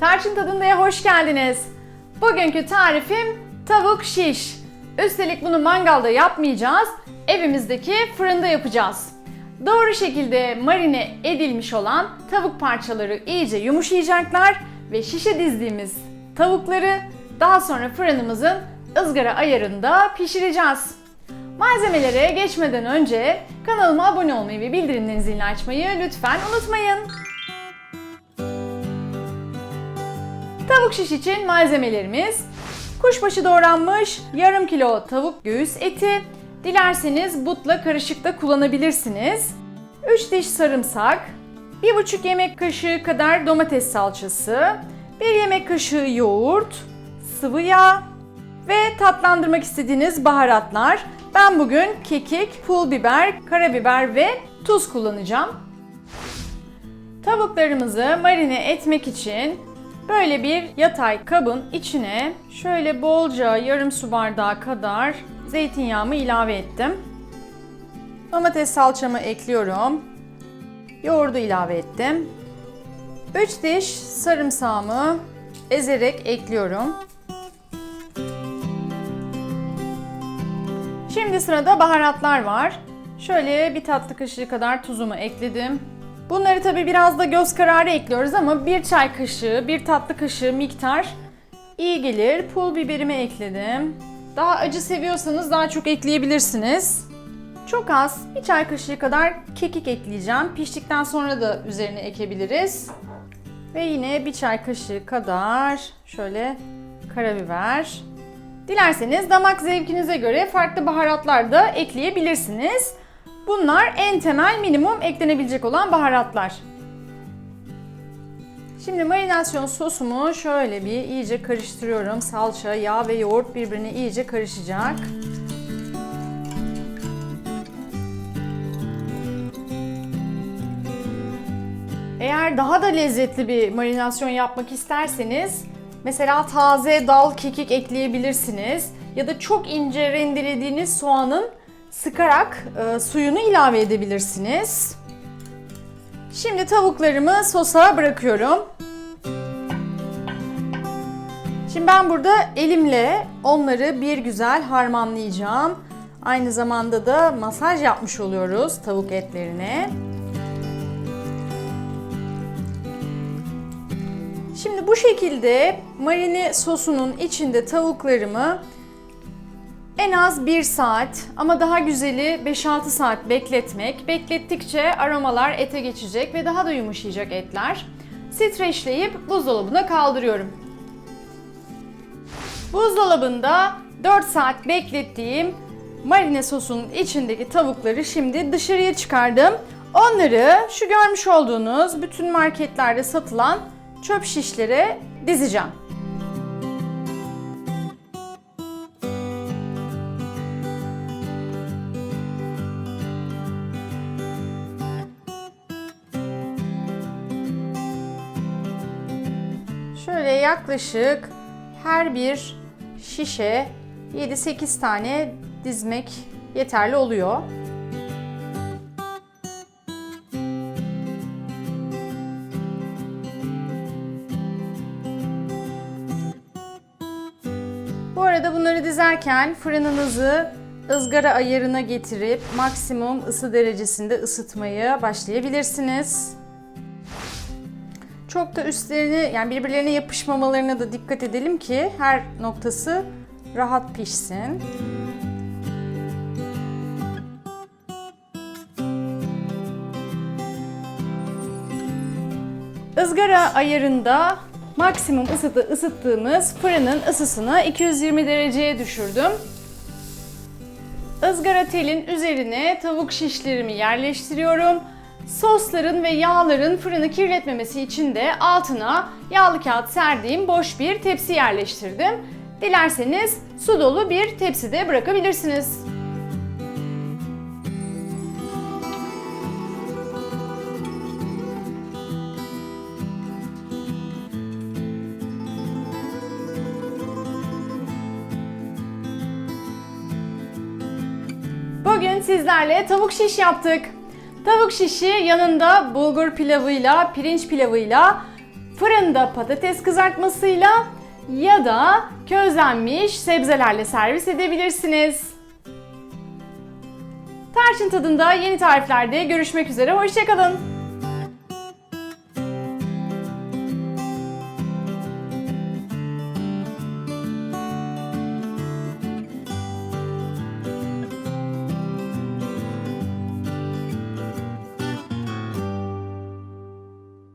Tarçın Tadında'ya hoş geldiniz. Bugünkü tarifim tavuk şiş. Üstelik bunu mangalda yapmayacağız, evimizdeki fırında yapacağız. Doğru şekilde marine edilmiş olan tavuk parçaları iyice yumuşayacaklar ve şişe dizdiğimiz tavukları daha sonra fırınımızın ızgara ayarında pişireceğiz. Malzemelere geçmeden önce kanalıma abone olmayı ve bildirimlerin zilini açmayı lütfen unutmayın. Tavuk şiş için malzemelerimiz kuşbaşı doğranmış yarım kilo tavuk göğüs eti. Dilerseniz butla karışık da kullanabilirsiniz. 3 diş sarımsak, 1,5 yemek kaşığı kadar domates salçası, 1 yemek kaşığı yoğurt, sıvı yağ ve tatlandırmak istediğiniz baharatlar. Ben bugün kekik, pul biber, karabiber ve tuz kullanacağım. Tavuklarımızı marine etmek için böyle bir yatay kabın içine şöyle bolca yarım su bardağı kadar zeytinyağımı ilave ettim. Domates salçamı ekliyorum. Yoğurdu ilave ettim. 3 diş sarımsağımı ezerek ekliyorum. Şimdi sırada baharatlar var. Şöyle bir tatlı kaşığı kadar tuzumu ekledim. Bunları tabi biraz da göz kararı ekliyoruz ama bir çay kaşığı, bir tatlı kaşığı miktar iyi gelir. Pul biberimi ekledim. Daha acı seviyorsanız daha çok ekleyebilirsiniz. Çok az, bir çay kaşığı kadar kekik ekleyeceğim. Piştikten sonra da üzerine ekebiliriz. Ve yine bir çay kaşığı kadar şöyle karabiber. Dilerseniz damak zevkinize göre farklı baharatlar da ekleyebilirsiniz. Bunlar en temel minimum eklenebilecek olan baharatlar. Şimdi marinasyon sosumu şöyle bir iyice karıştırıyorum. Salça, yağ ve yoğurt birbirine iyice karışacak. Eğer daha da lezzetli bir marinasyon yapmak isterseniz mesela taze dal kekik ekleyebilirsiniz ya da çok ince rendelediğiniz soğanın sıkarak e, suyunu ilave edebilirsiniz. Şimdi tavuklarımı sosa bırakıyorum. Şimdi ben burada elimle onları bir güzel harmanlayacağım. Aynı zamanda da masaj yapmış oluyoruz tavuk etlerine. Şimdi bu şekilde marine sosunun içinde tavuklarımı en az 1 saat ama daha güzeli 5-6 saat bekletmek. Beklettikçe aromalar ete geçecek ve daha da yumuşayacak etler. Streçleyip buzdolabına kaldırıyorum. Buzdolabında 4 saat beklettiğim marine sosunun içindeki tavukları şimdi dışarıya çıkardım. Onları şu görmüş olduğunuz bütün marketlerde satılan çöp şişlere dizeceğim. Şöyle yaklaşık her bir şişe 7-8 tane dizmek yeterli oluyor. Bu arada bunları dizerken fırınınızı ızgara ayarına getirip maksimum ısı derecesinde ısıtmaya başlayabilirsiniz. Çok da üstlerini yani birbirlerine yapışmamalarına da dikkat edelim ki her noktası rahat pişsin. Izgara ayarında maksimum ısıtı ısıttığımız fırının ısısını 220 dereceye düşürdüm. Izgara telin üzerine tavuk şişlerimi yerleştiriyorum. Sosların ve yağların fırını kirletmemesi için de altına yağlı kağıt serdiğim boş bir tepsi yerleştirdim. Dilerseniz su dolu bir tepside bırakabilirsiniz. Bugün sizlerle tavuk şiş yaptık. Tavuk şişi yanında bulgur pilavıyla, pirinç pilavıyla fırında patates kızartmasıyla ya da közlenmiş sebzelerle servis edebilirsiniz. Tarçın tadında yeni tariflerde görüşmek üzere, hoşçakalın.